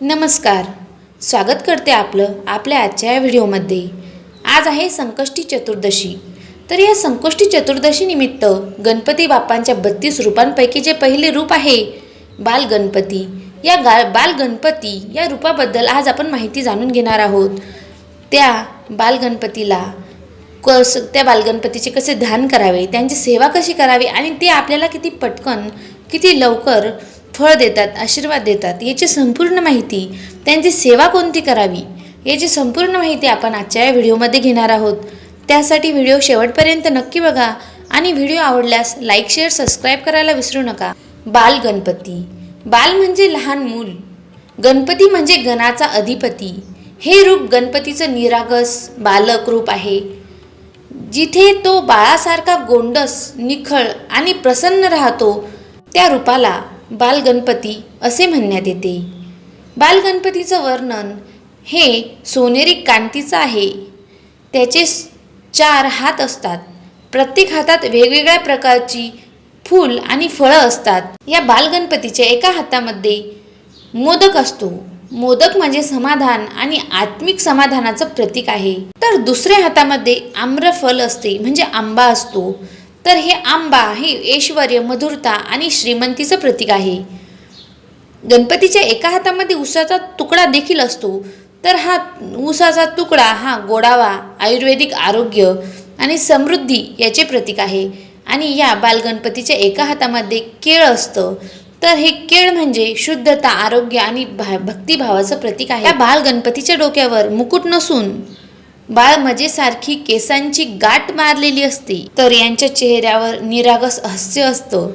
नमस्कार. स्वागत करते आपलं आपल्या आजच्या या व्हिडिओमध्ये. आज आहे संकष्टी चतुर्दशी. तर या संकष्टी चतुर्दशी निमित्त गणपती बाप्पांच्या बत्तीस रूपांपैकी जे पहिले रूप आहे बालगणपती या गा बालगणपती या रूपाबद्दल आज आपण माहिती जाणून घेणार आहोत. त्या बालगणपतीला कस त्या बालगणपतीचे कसे ध्यान करावे त्यांची सेवा कशी करावी आणि ते आपल्याला किती पटकन किती लवकर फळ देतात आशीर्वाद देतात याची संपूर्ण माहिती त्यांची सेवा कोणती करावी याची संपूर्ण माहिती आपण आजच्या या व्हिडिओमध्ये घेणार आहोत. त्यासाठी व्हिडिओ शेवटपर्यंत नक्की बघा आणि व्हिडिओ आवडल्यास लाईक शेअर सबस्क्राईब करायला विसरू नका. बाल गणपती. बाल म्हणजे लहान मूल. गणपती म्हणजे गणाचा अधिपती. हे रूप गणपतीचं निरागस बालक रूप आहे. जिथे तो बाळासारखा गोंडस निखळ आणि प्रसन्न राहतो त्या रूपाला बालगणपती असे म्हणण्यात येते. बालगणपतीचं वर्णन हे सोनेरी कांतीचं आहे. त्याचे चार हात असतात. प्रत्येक हातात वेगवेगळ्या प्रकारची फूल आणि फळं असतात. या बालगणपतीच्या एका हातामध्ये मोदक असतो. मोदक म्हणजे समाधान आणि आत्मिक समाधानाचं प्रतीक आहे. तर दुसऱ्या हातामध्ये आम्रफल असते म्हणजे आंबा असतो. तर हे आंबा हे ऐश्वर मधुरता आणि श्रीमंतीचं प्रतीक आहे. गणपतीच्या एका हातामध्ये उसाचा तुकडा देखील असतो. तर हा उसाचा तुकडा हा गोडावा आयुर्वेदिक आरोग्य आणि समृद्धी याचे प्रतीक आहे. आणि या बालगणपतीच्या एका हातामध्ये केळ असतं. तर हे केळ म्हणजे शुद्धता आरोग्य आणि भा भक्तिभावाचं प्रतीक आहे. या बालगणपतीच्या डोक्यावर मुकुट नसून बाळ मजेसारखी केसांची गाठ मारलेली असते तर यांच्या चेहऱ्यावर निरागस हास्य असतं.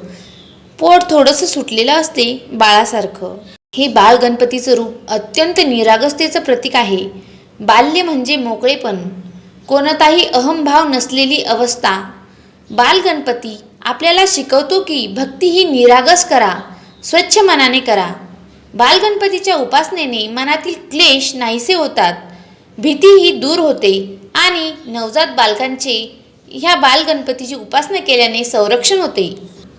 पोट थोडंसं सुटलेलं असते बाळासारखं. हे बाल गणपतीचं रूप अत्यंत निरागसतेचं प्रतीक आहे. बाल्य म्हणजे मोकळेपण. कोणताही अहंभाव नसलेली अवस्था. बालगणपती आपल्याला शिकवतो की भक्ती ही निरागस करा स्वच्छ मनाने करा. बालगणपतीच्या उपासनेने मनातील क्लेश नाहीसे होतात. भीती ही दूर होते आणि नवजात बालकांचे ह्या बालगणपतीची उपासना केल्याने संरक्षण होते.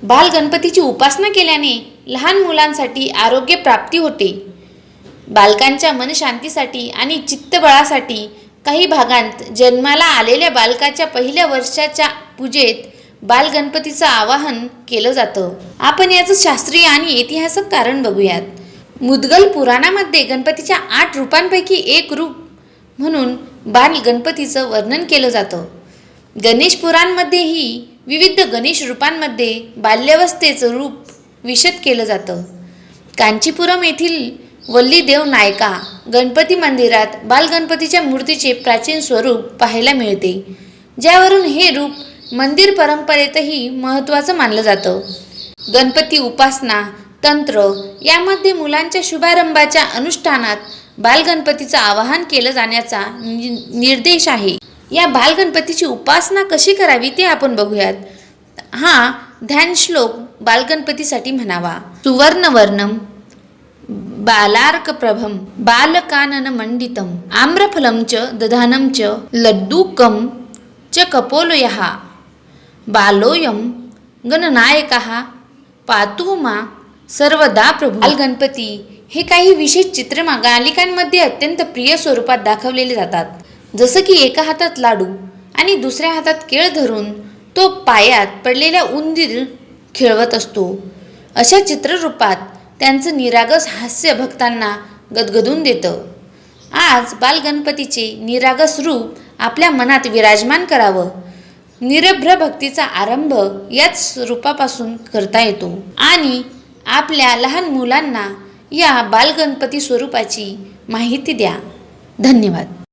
बालगणपतीची उपासना केल्याने लहान मुलांसाठी आरोग्य प्राप्ती होते. बालकांच्या मनशांतीसाठी आणि चित्तबळासाठी काही भागांत जन्माला आलेल्या बालकाच्या पहिल्या वर्षाच्या पूजेत बालगणपतीचं आवाहन केलं जातं. आपण याचं शास्त्रीय आणि ऐतिहासिक कारण बघूयात. मुदगल पुराणामध्ये गणपतीच्या आठ रूपांपैकी एक रूप म्हणून बाल गणपतीचं वर्णन केलं जातं. गणेश पुराणमध्येही विविध गणेश रूपांमध्ये बाल्यावस्थेचं रूप विशद केलं जातं. कांचीपुरम येथील वल्लीदेव नायका गणपती मंदिरात बालगणपतीच्या मूर्तीचे प्राचीन स्वरूप पाहायला मिळते. ज्यावरून हे रूप मंदिर परंपरेतही महत्त्वाचं मानलं जातं. गणपती उपासना तंत्र यामध्ये मुलांच्या शुभारंभाच्या अनुष्ठानात बालगणपतीचं आवाहन केलं जाण्याचा नि- निर्देश आहे. या बालगणपतीची उपासना कशी करावी ते आपण बघूयात. हा ध्यान श्लोक बालगणपतीसाठी म्हणावा. सुवर्णवर्णम बालार्कप्रभम बालकानन मंडितम आम्रफलं च दधानं च लड्डूकं च कपोलयः बालोयम गणनायकः पातुमा सर्वदा प्रभू। बालगणपती हे काही विशेष चित्र मालिकांमध्ये अत्यंत प्रिय स्वरूपात दाखवलेले जातात. जसं की एका हातात लाडू आणि दुसऱ्या हातात केळ धरून तो पायात पडलेल्या उंदीर खेळवत असतो. अशा चित्ररूपात त्यांचं निरागस हास्य भक्तांना गदगदून देतं. आज बालगणपतीचे निरागस रूप आपल्या मनात विराजमान करावं. निरभ्र भक्तीचा आरंभ याच रूपापासून करता येतो. आणि आपल्या लहान मुलांना या बालगणपती स्वरूपाची माहिती द्या. धन्यवाद.